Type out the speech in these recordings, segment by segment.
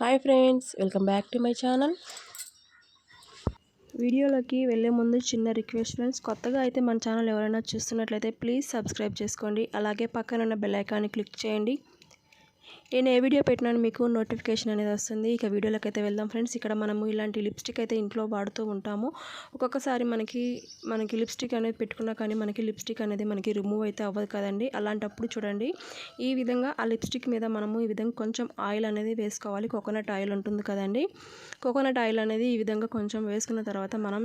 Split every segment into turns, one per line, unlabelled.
Hi friends welcome back to my channel. వీడియోలోకి వెళ్ళే ముందు చిన్న రిక్వెస్ట్ ఫ్రెండ్స్ కొత్తగా అయితే మన ఛానల్ ఎవరైనా చూస్తున్నట్లయితే ప్లీజ్ సబ్స్క్రైబ్ చేసుకోండి. అలాగే పక్కన ఉన్న బెల్ ఐకాన్ని క్లిక్ చేయండి. నేను ఏ వీడియో పెట్టినాను మీకు నోటిఫికేషన్ అనేది వస్తుంది. ఇక వీడియోలోకి అయితే వెళ్దాం ఫ్రెండ్స్. ఇక్కడ మనము ఇలాంటి లిప్స్టిక్ అయితే ఇంట్లో వాడుతూ ఉంటాము. ఒక్కొక్కసారి మనకి మనకి లిప్స్టిక్ అనేది పెట్టుకున్నా కానీ మనకి లిప్స్టిక్ అనేది మనకి రిమూవ్ అయితే అవ్వదు కదండి. అలాంటప్పుడు చూడండి ఈ విధంగా ఆ లిప్స్టిక్ మీద మనము ఈ విధంగా కొంచెం ఆయిల్ అనేది వేసుకోవాలి. కోకోనట్ ఆయిల్ ఉంటుంది కదండి. కోకోనట్ ఆయిల్ అనేది ఈ విధంగా కొంచెం వేసుకున్న తర్వాత మనం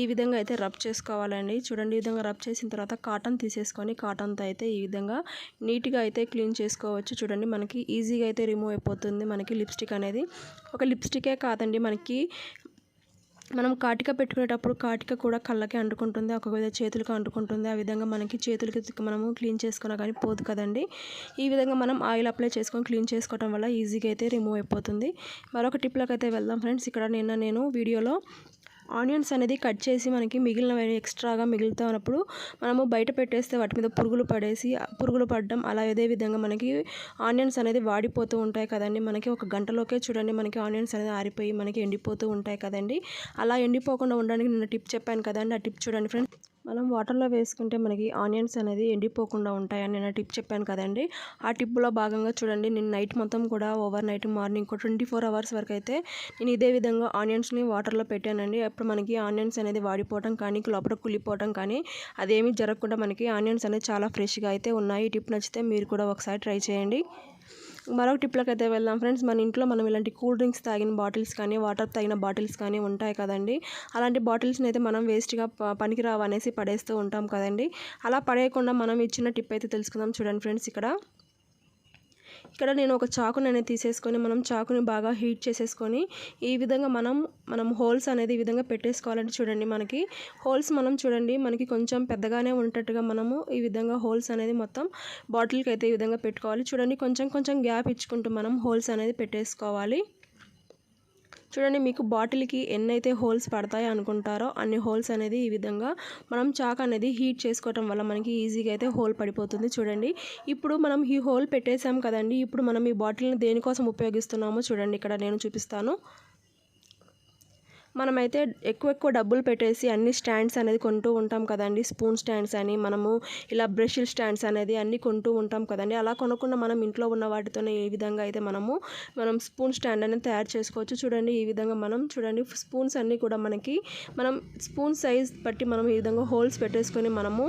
ఈ విధంగా అయితే రబ్ చేసుకోవాలండి. చూడండి ఈ విధంగా రబ్ చేసిన తర్వాత కాటన్ తీసేసుకొని కాటన్తో అయితే ఈ విధంగా నీట్గా అయితే క్లీన్ చేసుకోవచ్చు. చూడండి మనకి ఈజీగా అయితే రిమూవ్ అయిపోతుంది మనకి లిప్స్టిక్ అనేది. ఒక లిప్స్టికే కాదండి మనకి మనం కాటిక పెట్టుకునేటప్పుడు కాటిక కూడా కళ్ళకి అంటుకుంటుంది ఒక విధంగా చేతులకు అంటుకుంటుంది ఆ విధంగా మనకి చేతులకి మనము క్లీన్ చేసుకున్నా కానీ పోదు కదండి. ఈ విధంగా మనం ఆయిల్ అప్లై చేసుకొని క్లీన్ చేసుకోవడం వల్ల ఈజీగా అయితే రిమూవ్ అయిపోతుంది. మరొక టిప్లోకి అయితే వెళ్దాం ఫ్రెండ్స్. ఇక్కడ నిన్న నేను వీడియోలో ఆనియన్స్ అనేది కట్ చేసి మనకి మిగిలినవి ఎక్స్ట్రాగా మిగులుతా ఉన్నప్పుడు మనము బయట పెట్టేస్తే వాటి మీద పురుగులు పడేసి పురుగులు పడడం అలా అదే విధంగా మనకి ఆనియన్స్ అనేది వాడిపోతూ ఉంటాయి కదండి. మనకి ఒక గంటలోకే చూడండి మనకి ఆనియన్స్ అనేది ఆరిపోయి మనకి ఎండిపోతూ ఉంటాయి కదండి. అలా ఎండిపోకుండా ఉండడానికి నిన్న టిప్ చెప్పాను కదండి. ఆ టిప్ చూడండి ఫ్రెండ్స్. మనం వాటర్లో వేసుకుంటే మనకి ఆనియన్స్ అనేది ఎండిపోకుండా ఉంటాయని నేను టిప్ చెప్పాను కదండి. ఆ టిప్లో భాగంగా చూడండి నేను నైట్ మొత్తం కూడా overnight morning twenty four hours వరకు అయితే నేను ఇదే విధంగా ఆనియన్స్ని వాటర్లో పెట్టానండి. అప్పుడు మనకి ఆనియన్స్ అనేది వాడిపోవటం కానీ లోపల కుళ్ళిపోవటం కానీ అదేమీ జరగకుండా మనకి ఆనియన్స్ అనేది చాలా ఫ్రెష్గా అయితే ఉన్నాయి. ఈ టిప్ నచ్చితే మీరు కూడా ఒకసారి ట్రై చేయండి. మరొక టిప్లోకి అయితే వెళ్దాం. ఫ్రెండ్స్ మన ఇంట్లో మనం ఇలాంటి కూల్ డ్రింక్స్ తాగిన బాటిల్స్ కానీ వాటర్ తాగిన బాటిల్స్ కానీ ఉంటాయి కదండి. అలాంటి బాటిల్స్ని అయితే మనం వేస్ట్గా పనికిరావు అనేసి పడేస్తూ ఉంటాం కదండి. అలా పడేయకుండా మనం ఇచ్చిన టిప్ అయితే తెలుసుకుందాం. చూడండి ఫ్రెండ్స్ ఇక్కడ ఇక్కడ నేను ఒక చాకుని అనేది తీసేసుకొని మనం చాకుని బాగా హీట్ చేసేసుకొని ఈ విధంగా మనం మనం హోల్స్ అనేది ఈ విధంగా పెట్టేసుకోవాలంటే చూడండి మనకి. హోల్స్ మనం చూడండి మనకి కొంచెం పెద్దగానే ఉండేట్టుగా మనము ఈ విధంగా హోల్స్ అనేది మొత్తం బాటిల్కి అయితే ఈ విధంగా పెట్టుకోవాలి. చూడండి కొంచెం కొంచెం గ్యాప్ ఇచ్చుకుంటూ మనం హోల్స్ అనేది పెట్టేసుకోవాలి. చూడండి మీకు బాటిల్కి ఎన్నైతే హోల్స్ పడతాయో అనుకుంటారో అన్ని హోల్స్ అనేది ఈ విధంగా మనం చాక్ అనేది హీట్ చేసుకోవటం వల్ల మనకి ఈజీగా అయితే హోల్ పడిపోతుంది చూడండి. ఇప్పుడు మనం ఈ హోల్ పెట్టేసాం కదండి ఇప్పుడు మనం ఈ బాటిల్ని దేనికోసం ఉపయోగిస్తున్నామో చూడండి. ఇక్కడ నేను చూపిస్తాను. మనమైతే ఎక్కువ ఎక్కువ డబ్బులు పెట్టేసి అన్ని స్టాండ్స్ అనేది కొంటూ ఉంటాం కదండి. స్పూన్ స్టాండ్స్ అని మనము ఇలా బ్రష్ స్టాండ్స్ అనేది అన్ని కొంటూ ఉంటాం కదండి. అలా కొనకుండా మనం ఇంట్లో ఉన్న వాటితోనే ఏ విధంగా అయితే మనము మనం స్పూన్ స్టాండ్ అనేది తయారు చేసుకోవచ్చు. చూడండి ఈ విధంగా మనం చూడండి స్పూన్స్ అన్నీ కూడా మనకి మనం స్పూన్ సైజ్ బట్టి మనం ఈ విధంగా హోల్స్ పెట్టేసుకొని మనము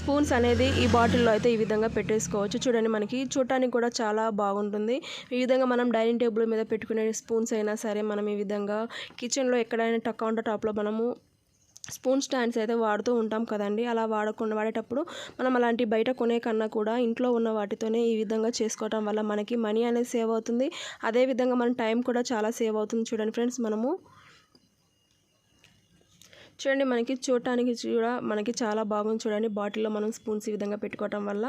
స్పూన్స్ అనేది ఈ బాటిల్లో అయితే ఈ విధంగా పెట్టేసుకోవచ్చు. చూడండి మనకి చూడటానికి కూడా చాలా బాగుంటుంది. ఈ విధంగా మనం డైనింగ్ టేబుల్ మీద పెట్టుకునే స్పూన్స్ అయినా సరే మనం ఈ విధంగా కిచెన్లో ఎక్కడ ఎక్కడైనా కౌంటర్ టాప్లో మనము స్పూన్ స్టాండ్స్ అయితే వాడుతూ ఉంటాం కదండి. అలా వాడకుండా వాడేటప్పుడు మనం అలాంటి బయట కొనే కన్నా కూడా ఇంట్లో ఉన్న వాటితోనే ఈ విధంగా చేసుకోవటం వల్ల మనకి మనీ అనేది సేవ్ అవుతుంది. అదేవిధంగా మన టైం కూడా చాలా సేవ్ అవుతుంది. చూడండి ఫ్రెండ్స్ మనము చూడండి మనకి చూడటానికి కూడా మనకి చాలా బాగుంది. చూడండి బాటిల్లో మనం స్పూన్స్ ఈ విధంగా పెట్టుకోవటం వల్ల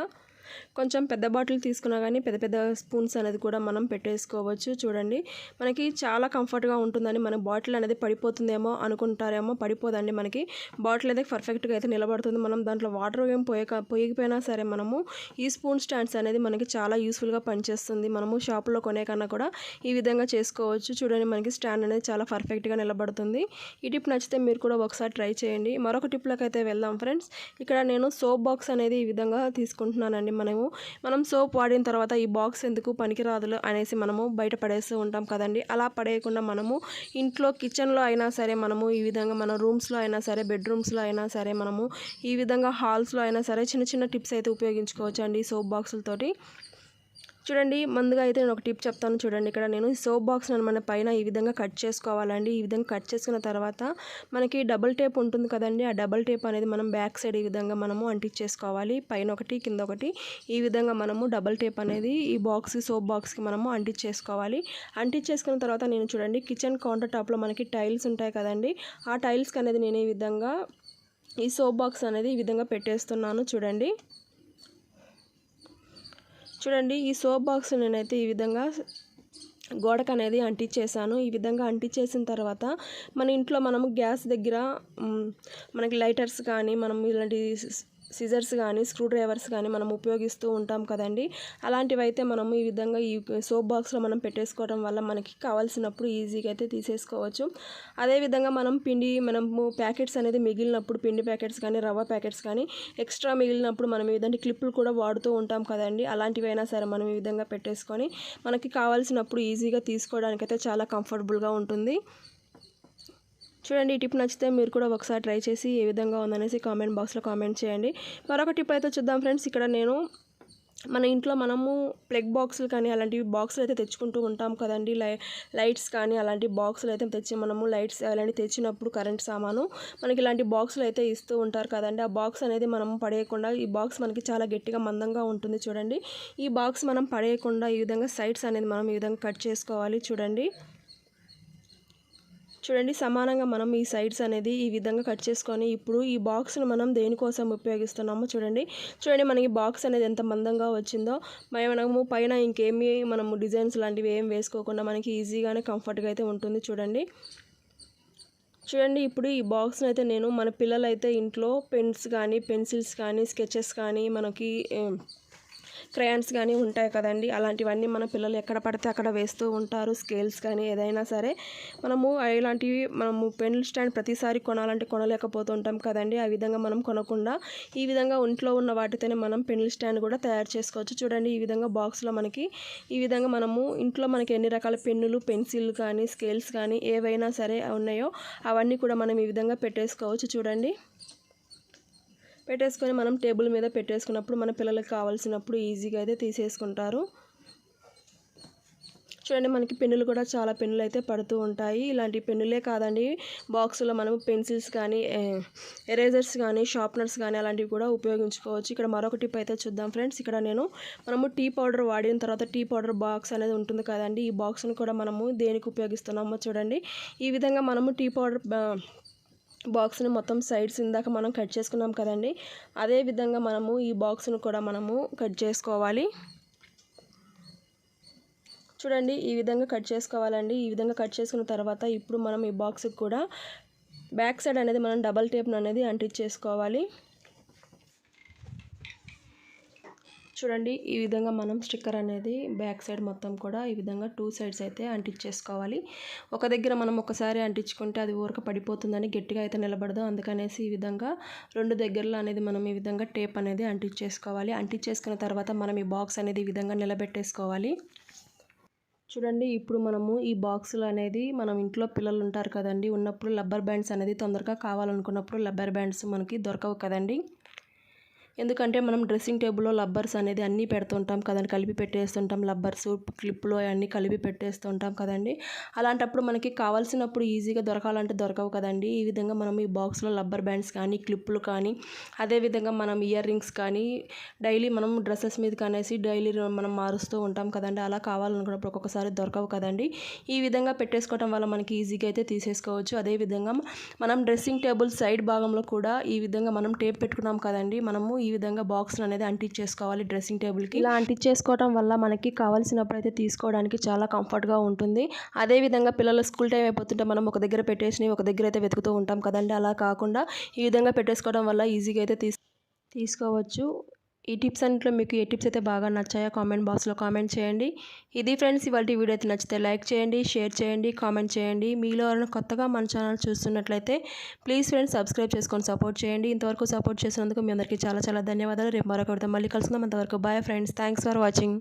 కొంచెం పెద్ద బాటిల్ తీసుకున్నా కానీ పెద్ద పెద్ద స్పూన్స్ అనేది కూడా మనం పెట్టేసుకోవచ్చు. చూడండి మనకి చాలా కంఫర్ట్గా ఉంటుందని మన బాటిల్ అనేది పడిపోతుందేమో అనుకుంటారేమో పడిపోదండి మనకి. బాటిల్ అయితే పర్ఫెక్ట్గా అయితే నిలబడుతుంది. మనం దాంట్లో వాటర్ ఏం పోయక పోయకపోయినా సరే మనము ఈ స్పూన్ స్టాండ్స్ అనేది మనకి చాలా యూస్ఫుల్గా పనిచేస్తుంది. మనము షాపులో కొనే కన్నా కూడా ఈ విధంగా చేసుకోవచ్చు. చూడండి మనకి స్టాండ్ అనేది చాలా పర్ఫెక్ట్గా నిలబడుతుంది. ఈ టిప్ నచ్చితే మీరు కూడా ఒకసారి ట్రై చేయండి. మరొక టిప్లోకి అయితే వెళ్దాం ఫ్రెండ్స్. ఇక్కడ నేను సోప్ బాక్స్ అనేది ఈ విధంగా తీసుకుంటున్నానండి. మనము మనం సోప్ వాడిన తర్వాత ఈ బాక్స్ ఎందుకు పనికిరాదులు అనేసి మనము బయట పడేస్తూ ఉంటాం కదండి. అలా పడేయకుండా మనము ఇంట్లో కిచెన్లో అయినా సరే మనము ఈ విధంగా మన రూమ్స్లో అయినా సరే బెడ్రూమ్స్లో అయినా సరే మనము ఈ విధంగా హాల్స్లో అయినా సరే చిన్న చిన్న టిప్స్ అయితే ఉపయోగించుకోవచ్చు అండి సోప్ బాక్సులతోటి. చూడండి ముందుగా అయితే నేను ఒక టిప్ చెప్తాను చూడండి. ఇక్కడ నేను సోప్ బాక్స్ మన పైన ఈ విధంగా కట్ చేసుకోవాలండి. ఈ విధంగా కట్ చేసుకున్న తర్వాత మనకి డబుల్ టేప్ ఉంటుంది కదండి. ఆ డబుల్ టేప్ అనేది మనం బ్యాక్ సైడ్ ఈ విధంగా మనము అంటించేసుకోవాలి. పైన ఒకటి కింద ఒకటి ఈ విధంగా మనము డబుల్ టేప్ అనేది ఈ బాక్స్ సోప్ బాక్స్కి మనము అంటించేసుకోవాలి. అంటించేసుకున్న తర్వాత నేను చూడండి కిచెన్ కౌంటర్ టాప్లో మనకి టైల్స్ ఉంటాయి కదండి. ఆ టైల్స్కి అనేది నేను ఈ విధంగా ఈ సోప్ బాక్స్ అనేది ఈ విధంగా పెట్టేస్తున్నాను చూడండి. చూడండి ఈ సోప్ బాక్స్ నేనైతే ఈ విధంగా గోడకు అనేది అంటించేసాను ఈ విధంగా అంటించేసిన తర్వాత మన ఇంట్లో మనము గ్యాస్ దగ్గర మనకి లైటర్స్ కానీ మనం ఇలాంటి సిజర్స్ కానీ స్క్రూ డ్రైవర్స్ కానీ మనం ఉపయోగిస్తూ ఉంటాం కదండి. అలాంటివి అయితే మనము ఈ విధంగా ఈ సోప్ బాక్స్లో మనం పెట్టేసుకోవడం వల్ల మనకి కావాల్సినప్పుడు ఈజీగా అయితే తీసేసుకోవచ్చు. అదేవిధంగా మనం పిండి మనము ప్యాకెట్స్ అనేది మిగిలినప్పుడు పిండి ప్యాకెట్స్ కానీ రవ్వ ప్యాకెట్స్ కానీ ఎక్స్ట్రా మిగిలినప్పుడు మనం ఈ విధంగా క్లిప్పులు కూడా వాడుతూ ఉంటాం కదండి. అలాంటివైనా సరే మనం ఈ విధంగా పెట్టేసుకొని మనకి కావాల్సినప్పుడు ఈజీగా తీసుకోవడానికి అయితే చాలా కంఫర్టబుల్గా ఉంటుంది. చూడండి ఈ టిప్ నచ్చితే మీరు కూడా ఒకసారి ట్రై చేసి ఏ విధంగా ఉందనేసి కామెంట్ బాక్స్లో కామెంట్ చేయండి. మరొక టిప్ అయితే చూద్దాం ఫ్రెండ్స్. ఇక్కడ నేను మన ఇంట్లో మనము ప్లగ్ బాక్సులు కానీ అలాంటివి బాక్సులు అయితే తెచ్చుకుంటూ ఉంటాం కదండి. లై లైట్స్ కానీ అలాంటి బాక్సులు అయితే తెచ్చి మనము లైట్స్ అలాంటివి తెచ్చినప్పుడు కరెంట్ సామాను మనకి ఇలాంటి బాక్సులు అయితే ఇస్తూ ఉంటారు కదండి. ఆ బాక్స్ అనేది మనం పడేయకుండా ఈ బాక్స్ మనకి చాలా గట్టిగా మందంగా ఉంటుంది చూడండి. ఈ బాక్స్ మనం పడేయకుండా ఈ విధంగా సైడ్స్ అనేది మనం ఈ విధంగా కట్ చేసుకోవాలి చూడండి. చూడండి సమానంగా మనం ఈ సైడ్స్ అనేది ఈ విధంగా కట్ చేసుకొని ఇప్పుడు ఈ బాక్స్ను మనం దేనికోసం ఉపయోగిస్తున్నామో చూడండి. చూడండి మనకి బాక్స్ అనేది ఎంత మందంగా వచ్చిందో. మనము పైన ఇంకేమి మనము డిజైన్స్ లాంటివి ఏం వేసుకోకుండా మనకి ఈజీగానే కంఫర్ట్గా అయితే ఉంటుంది చూడండి. చూడండి ఇప్పుడు ఈ బాక్స్ని అయితే నేను మన పిల్లలైతే ఇంట్లో పెన్స్ కానీ పెన్సిల్స్ కానీ స్కెచెస్ కానీ మనకి క్రయాన్స్ కానీ ఉంటాయి కదండి. అలాంటివన్నీ మన పిల్లలు ఎక్కడ పడితే అక్కడ వేస్తూ ఉంటారు. స్కేల్స్ కానీ ఏదైనా సరే మనము ఇలాంటివి మనము పెన్ స్టాండ్ ప్రతిసారి కొనాలంటే కొనలేకపోతూ ఉంటాం కదండి. ఆ విధంగా మనం కొనకుండా ఈ విధంగా ఇంట్లో ఉన్న వాటితోనే మనం పెన్ స్టాండ్ కూడా తయారు చేసుకోవచ్చు. చూడండి ఈ విధంగా బాక్స్లో మనకి ఈ విధంగా మనము ఇంట్లో మనకి ఎన్ని రకాల పెన్నులు పెన్సిల్ కానీ స్కేల్స్ కానీ ఏవైనా సరే ఉన్నాయో అవన్నీ కూడా మనం ఈ విధంగా పెట్టేసుకోవచ్చు. చూడండి. పెట్టేసుకొని మనం టేబుల్ మీద పెట్టేసుకున్నప్పుడు మన పిల్లలకు కావాల్సినప్పుడు ఈజీగా అయితే తీసేసుకుంటారు. చూడండి మనకి పెన్నులు కూడా చాలా పెన్నులు అయితే పడుతూ ఉంటాయి. ఇలాంటి పెన్నులే కాదండి. బాక్సులో మనం పెన్సిల్స్ కానీ ఎరేజర్స్ కానీ షార్ప్నర్స్ కానీ అలాంటివి కూడా ఉపయోగించుకోవచ్చు. ఇక్కడ మరొక టిప్ అయితే చూద్దాం ఫ్రెండ్స్. ఇక్కడ నేను మనము టీ పౌడర్ వాడిన తర్వాత టీ పౌడర్ బాక్స్ అనేది ఉంటుంది కదండి. ఈ బాక్స్ని కూడా మనము దేనికి ఉపయోగిస్తున్నామో చూడండి. ఈ విధంగా మనము టీ పౌడర్ బాక్స్ని మొత్తం సైడ్స్ ఇందాక మనం కట్ చేసుకున్నాం కదండి అదే విధంగా మనము ఈ బాక్స్ను కూడా మనము కట్ చేసుకోవాలి. చూడండి ఈ విధంగా కట్ చేసుకోవాలండి. ఈ విధంగా కట్ చేసుకున్న తర్వాత ఇప్పుడు మనం ఈ బాక్స్కి కూడా బ్యాక్ సైడ్ అనేది మనం డబల్ టేప్ను అనేది అంటించేసుకోవాలి. చూడండి ఈ విధంగా మనం స్టిక్కర్ అనేది బ్యాక్ సైడ్ మొత్తం కూడా ఈ విధంగా టూ సైడ్స్ అయితే అంటించేసుకోవాలి. ఒక దగ్గర మనం ఒకసారి అంటించుకుంటే అది ఊరక పడిపోతుందని గట్టిగా అయితే నిలబడదు. అందుకనేసి ఈ విధంగా రెండు దగ్గరలో అనేది మనం ఈ విధంగా టేప్ అనేది అంటించేసుకోవాలి. అంటించేసుకున్న తర్వాత మనం ఈ బాక్స్ అనేది ఈ విధంగా నిలబెట్టేసుకోవాలి. చూడండి ఇప్పుడు మనము ఈ బాక్సులు అనేది మనం ఇంట్లో పిల్లలు ఉంటారు కదండి ఉన్నప్పుడు రబ్బర్ బ్యాండ్స్ అనేది తొందరగా కావాలనుకున్నప్పుడు రబ్బర్ బ్యాండ్స్ మనకి దొరకవు కదండి. ఎందుకంటే మనం డ్రెస్సింగ్ టేబుల్లో లబ్బర్స్ అనేది అన్నీ పెడుతుంటాం కదండి కలిపి పెట్టేస్తుంటాం లబ్బర్స్ క్లిప్లు అవన్నీ కలిపి పెట్టేస్తుంటాం కదండి. అలాంటప్పుడు మనకి కావాల్సినప్పుడు ఈజీగా దొరకాలంటే దొరకవు కదండి. ఈ విధంగా మనం ఈ బాక్స్లో లబ్బర్ బ్యాండ్స్ కానీ క్లిప్పులు కానీ అదేవిధంగా మనం ఇయర్ రింగ్స్ కానీ డైలీ మనం డ్రెస్సెస్ మీద కనేసి డైలీ మనం మారుస్తూ ఉంటాం కదండి. అలా కావాలనుకున్నప్పుడు ఒక్కొక్కసారి దొరకవు కదండి. ఈ విధంగా పెట్టేసుకోవడం వల్ల మనకి ఈజీగా అయితే తీసేసుకోవచ్చు. అదేవిధంగా మనం డ్రెస్సింగ్ టేబుల్ సైడ్ భాగంలో కూడా ఈ విధంగా మనం టేప్ పెట్టుకున్నాం కదండి. మనము ఈ విధంగా బాక్స్ అనేది అంటించేసుకోవాలి డ్రెస్సింగ్ టేబుల్కి. ఇలా అంటించేసుకోవడం వల్ల మనకి కావాల్సినప్పుడు అయితే తీసుకోవడానికి చాలా కంఫర్ట్గా ఉంటుంది. అదేవిధంగా పిల్లలు స్కూల్ టైం అయిపోతుంటే మనం ఒక దగ్గర పెట్టేసి ఒక దగ్గర అయితే వెతుకుతూ ఉంటాం కదండి. అలా కాకుండా ఈ విధంగా పెట్టేసుకోవడం వల్ల ఈజీగా అయితే తీసుకోవచ్చు. ఈ టిప్స్ అన్నింటిలో మీకు ఏ టిప్స్ అయితే బాగా నచ్చాయో కామెంట్ బాక్స్లో కామెంట్ చేయండి. ఇది ఫ్రెండ్స్ ఇవాళ వీడియో అయితే నచ్చితే లైక్ చేయండి షేర్ చేయండి కామెంట్ చేయండి. మీలో ఎవరైనా కొత్తగా మన ఛానల్ చూస్తున్నట్లయితే ప్లీజ్ ఫ్రెండ్స్ సబ్స్క్రైబ్ చేసుకొని సపోర్ట్ చేయండి. ఇంతవరకు సపోర్ట్ చేసినందుకు మీ అందరికీ చాలా చాలా ధన్యవాదాలు. రేపు మరొక మళ్ళీ కలుసుకుందాం. అంతవరకు bye friends. Thanks for watching.